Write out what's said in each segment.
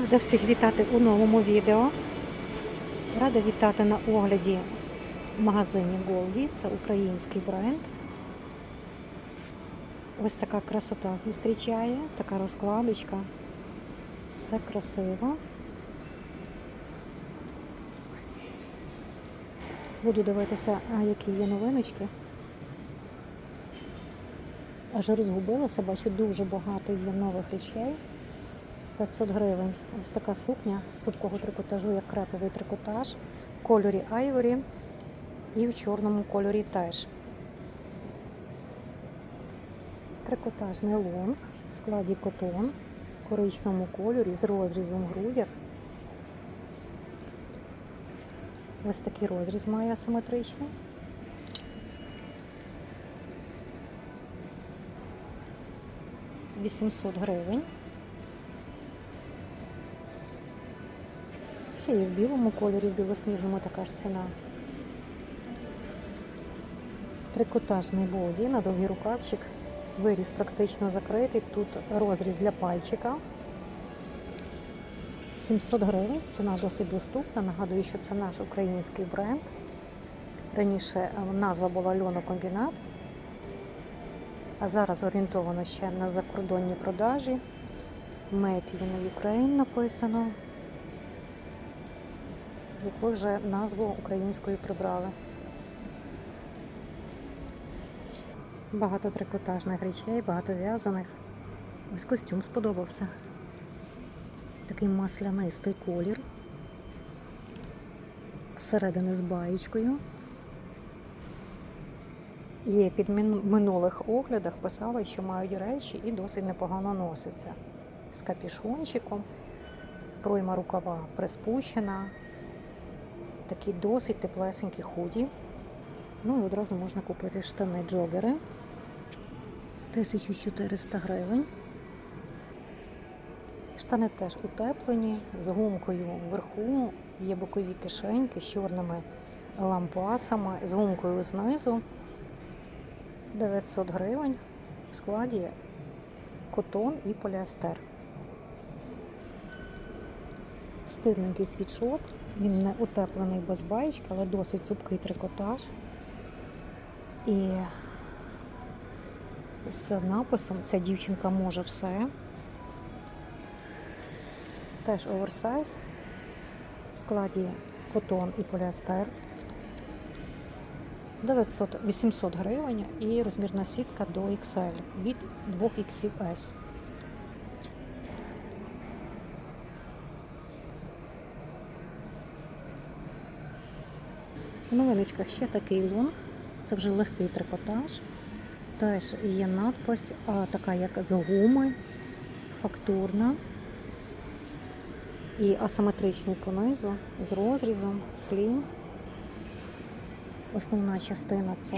Рада всіх вітати у новому відео. Рада вітати на огляді в магазині Голді. Це український бренд. Ось така красота зустрічає, така розкладочка. Все красиво. Буду дивитися, які є новиночки. Аж розгубилася, бачу, дуже багато є нових речей. 500 гривень. Ось така сукня з цупкого трикотажу, як креповий трикотаж, в кольорі айворі і в чорному кольорі теж. Трикотажний лонг в складі котон в коричному кольорі з розрізом грудях. Ось такий розріз має асиметричний. Вісімсот гривень. Ще є в білому кольорі, в білосніжному така ж ціна. Трикотажний боді на довгий рукавчик. Виріз практично закритий. Тут розріз для пальчика. 700 гривень. Ціна досить доступна. Нагадую, що це наш український бренд. Раніше е, назва була Льонокомбінат, а зараз орієнтовано ще на закордонні продажі. Made in Ukraine написано яку вже назву українською прибрали. Багато трикотажних речей, багато в'язаних. Ось костюм сподобався. Такий маслянистий колір. Зсередини з баєчкою. Є під минулих оглядах писали, що мають речі і досить непогано носяться. З капішончиком, пройма рукава приспущена, такі досить теплесенькі худі. Ну і одразу можна купити штани джогери. 1400 гривень. Штани теж утеплені, з гумкою вверху, є бокові кишеньки з чорними лампасами, з гумкою знизу. 900 гривень. В складі котон і поліестер. Стильненький світшот. Він не утеплений без баєчки, але досить цупкий трикотаж. І з написом ця дівчинка може все. Теж оверсайз в складі котон і поліестер. 900, 800 гривень і розмірна сітка до XL від 2XS. В новиночках ще такий лонг. Це вже легкий трикотаж. Теж є надпис, а, така як з гуми, фактурна і асиметричний понизу з розрізом, слім. Основна частина це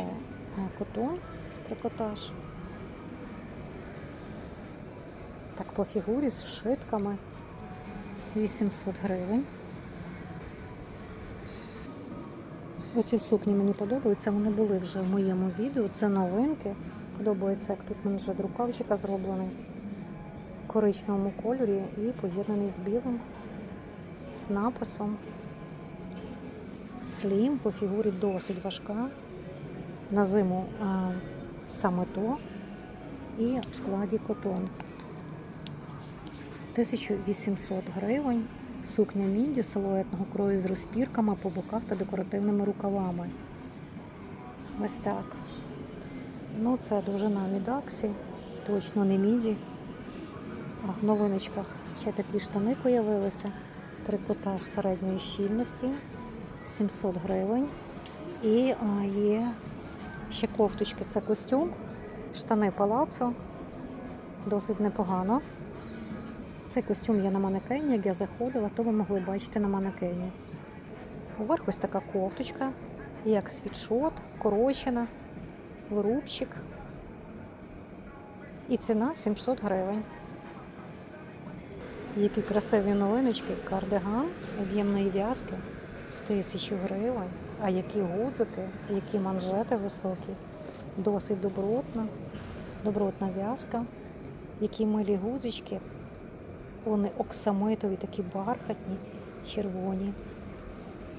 котон, трикотаж. Так, по фігурі з вшитками 800 гривень. Оці сукні мені подобаються, вони були вже в моєму відео. Це новинки. Подобається, як тут манжет рукавчика зроблений в коричневому кольорі і поєднаний з білим, з написом. Слім по фігурі досить важка. На зиму а, саме то. І в складі котон. 1800 гривень. Сукня міді силуетного крою з розпірками по боках та декоративними рукавами. Ось так. Ну, це довжина мідаксі, точно не міді. А в новиночках ще такі штани появилися. Трикотаж середньої щільності 700 гривень. І є ще кофточки. Це костюм, штани палацо. Досить непогано. Цей костюм є на манекені, як я заходила, то ви могли бачити на манекені. Уверх ось така кофточка, як світшот, вкорочена, вирубчик. І ціна 700 гривень. Які красиві новиночки, кардиган об'ємної в'язки 1000 гривень. А які гудзики, які манжети високі. Досить добротна, добротна в'язка, які милі гудзички Вони оксамитові, такі бархатні, червоні.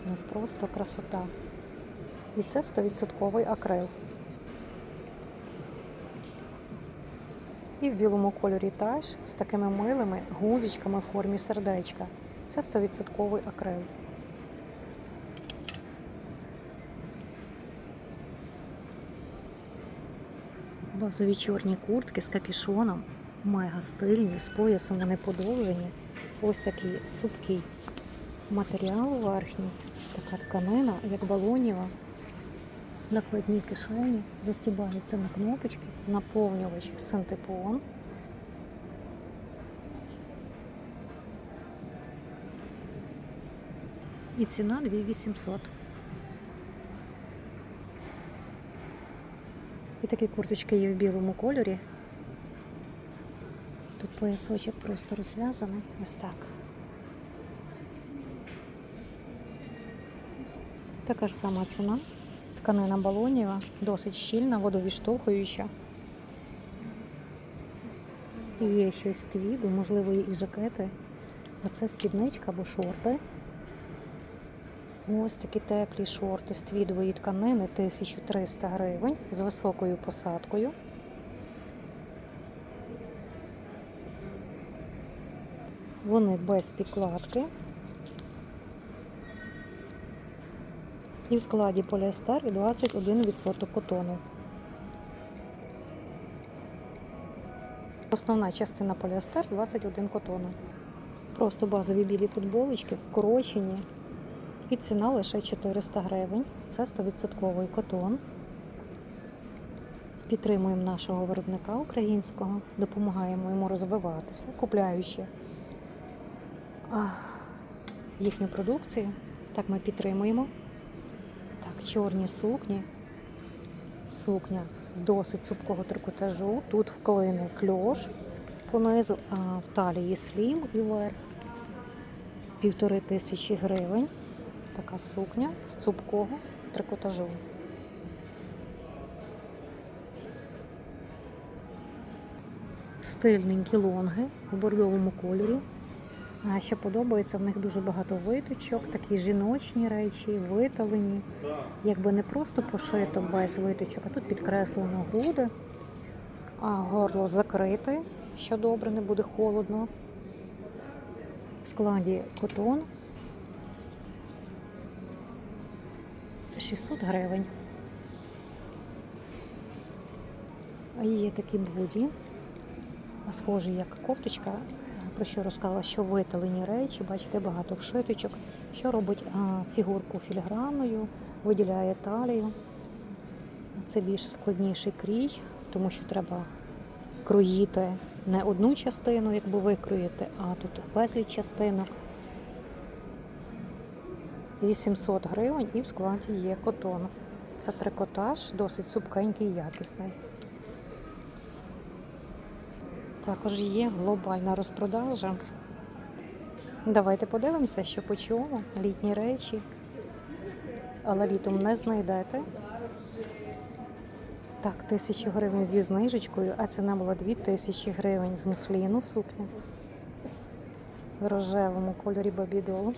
Ну просто красота. І це 100% акрил. І в білому кольорі теж з такими милими гузичками в формі сердечка. Це 100% акрил. Базові чорні куртки з капішоном, мега стильні, з поясом вони подовжені. Ось такий цупкий матеріал верхній, така тканина, як балоніва. Накладні кишені, застібаються на кнопочки, наповнювач синтепон. І ціна 2800. І такі курточки є в білому кольорі. Поясочок просто розв'язаний. Ось так. Така ж сама ціна. Тканина балоніва, досить щільна, водовіштовхуюча. І Є щось з твіду, можливо, і жакети. А це спідничка або шорти. Ось такі теплі шорти з твідової тканини 1300 гривень з високою посадкою. Вони без підкладки. І в складі поліестер і 21% котону. Основна частина поліестер 21 котону. Просто базові білі футболочки вкорочені. І ціна лише 400 гривень. Це 100% котон. Підтримуємо нашого виробника українського, допомагаємо йому розвиватися, купляючи їхню продукцію. Так ми підтримуємо. Так, чорні сукні. Сукня з досить цупкого трикотажу. Тут вклини кльош понизу, а в талії слім і верх. Півтори тисячі гривень. Така сукня з цупкого трикотажу. Стильненькі лонги в бордовому кольорі. А ще подобається, в них дуже багато виточок, такі жіночні речі, виталені. Якби не просто пошито без виточок, а тут підкреслено груди, а горло закрите, що добре, не буде холодно. В складі котон 600 гривень. А є такі боді, схожі як кофточка, про що розказала, що виталені речі, бачите, багато вшиточок, що робить фігурку філігранною, виділяє талію. Це більш складніший крій, тому що треба кроїти не одну частину, якби ви кроїте, а тут безліч частинок. 800 гривень і в складі є котон. Це трикотаж, досить цупкенький і якісний. Також є глобальна розпродажа. Давайте подивимося, що по. Літні речі. Але літом не знайдете. Так, тисячу гривень зі знижечкою, а ціна була 2000 гривень з мусліну сукня. В рожевому кольорі бабідолу.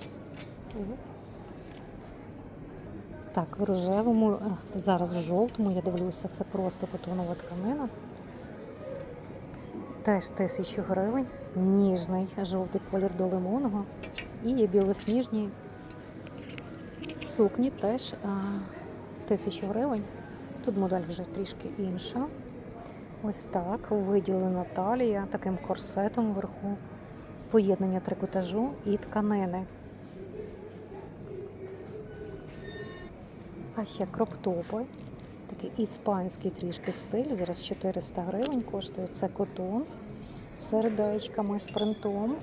Так, в рожевому, зараз в жовтому, я дивлюся, це просто котонова тканина. Теж тисячу гривень. Ніжний жовтий колір до лимонного. І є білосніжні сукні теж тисячу гривень. Тут модель вже трішки інша. Ось так, виділена талія таким корсетом вверху, поєднання трикотажу і тканини. А ще кроптопи. Такий іспанський трішки стиль. Зараз 400 гривень коштує. Це котон з сердечками, з принтом.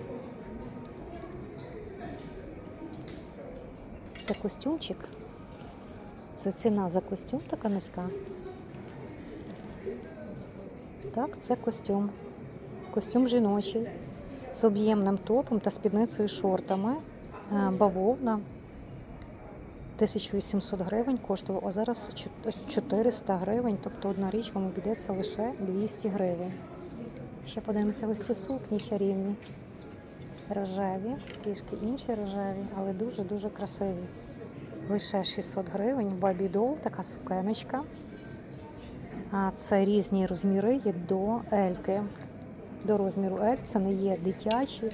Це костюмчик. Це ціна за костюм така низька. Так, це костюм. Костюм жіночий з об'ємним топом та спідницею шортами. Е, Бавовна. 1800 гривень коштував, а зараз 400 гривень, тобто одна річ вам обійдеться лише 200 гривень. Ще подивимося ось ці сукні чарівні. рожеві, трішки інші рожеві, але дуже-дуже красиві. Лише 600 гривень. Бабі Дол, така сукеночка. А це різні розміри є до Ельки. До розміру Ель це не є дитячі.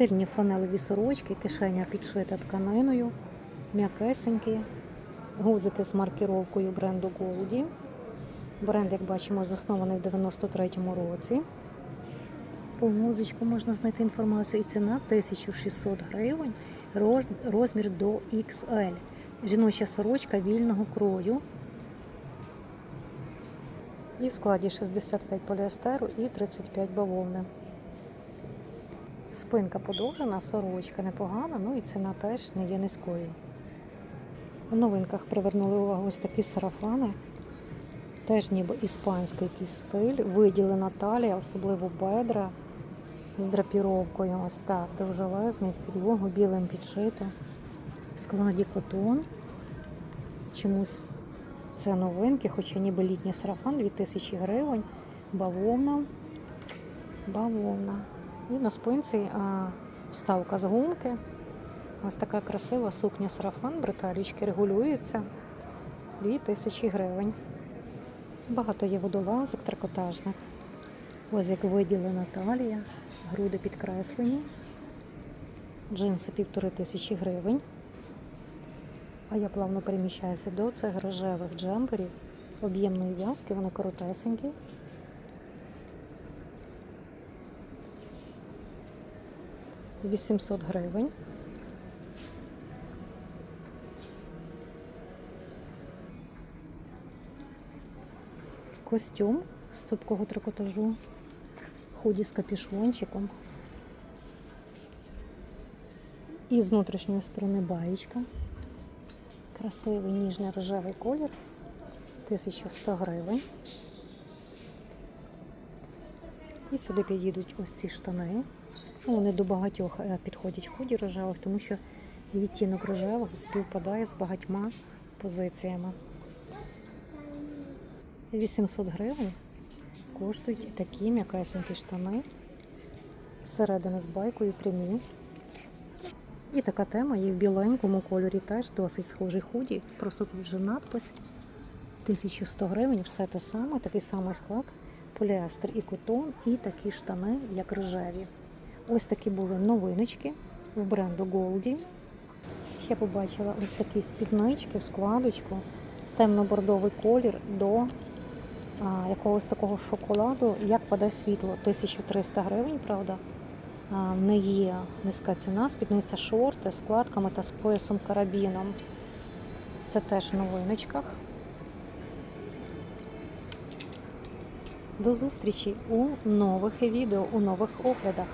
Стильні фанелеві сорочки, кишеня підшита тканиною, м'якесенькі, гудзики з маркіровкою бренду Голді. Бренд, як бачимо, заснований в 93-му році. По музичку можна знайти інформацію і ціна 1600 гривень, роз- розмір до XL. Жіноча сорочка вільного крою. І в складі 65 поліестеру і 35 бавовни. Спинка подовжена, сорочка непогана, ну і ціна теж не є низькою. У новинках привернули увагу ось такі сарафани. Теж ніби іспанський якийсь стиль, виділена талія, особливо бедра з драпіровкою. Ось так, довжелезний, в білим підшито. В складі котон. Чомусь це новинки, хоча ніби літній сарафан 2000 гривень, бавовна. Бавовна. І на спинці вставка з гумки. Ось така красива сукня сарафан, бреталічки регулюється 2000 гривень. Багато є водолазок трикотажних. Ось як виділена талія, груди підкреслені. Джинси півтори тисячі гривень. А я плавно переміщаюся до цих рожевих джемперів об'ємної в'язки, вони коротесенькі. Вісімсот гривень. Костюм з цупкого трикотажу, худі з капюшончиком. І з внутрішньої сторони баєчка. Красивий ніжний рожевий колір. 1100 гривень. І сюди підійдуть ось ці штани. Ну, Вони до багатьох е, підходять худі рожевих, тому що відтінок рожевого співпадає з багатьма позиціями. 800 гривень коштують такі м'якесенькі штани. Всередини з байкою прямі. І така тема є в біленькому кольорі теж досить схожий худі. Просто тут вже надпис 1100 гривень, все те саме, такий самий склад, поліестер і котон, і такі штани, як рожеві. Ось такі були новиночки в бренду Голді. Ще побачила ось такі спіднички в складочку, темно-бордовий колір до а, якогось такого шоколаду, як паде світло. 1300 гривень, правда. А, Не є низька ціна, спідниця шорти з складками та з поясом карабіном. Це теж в новиночках. До зустрічі у нових відео, у нових оглядах.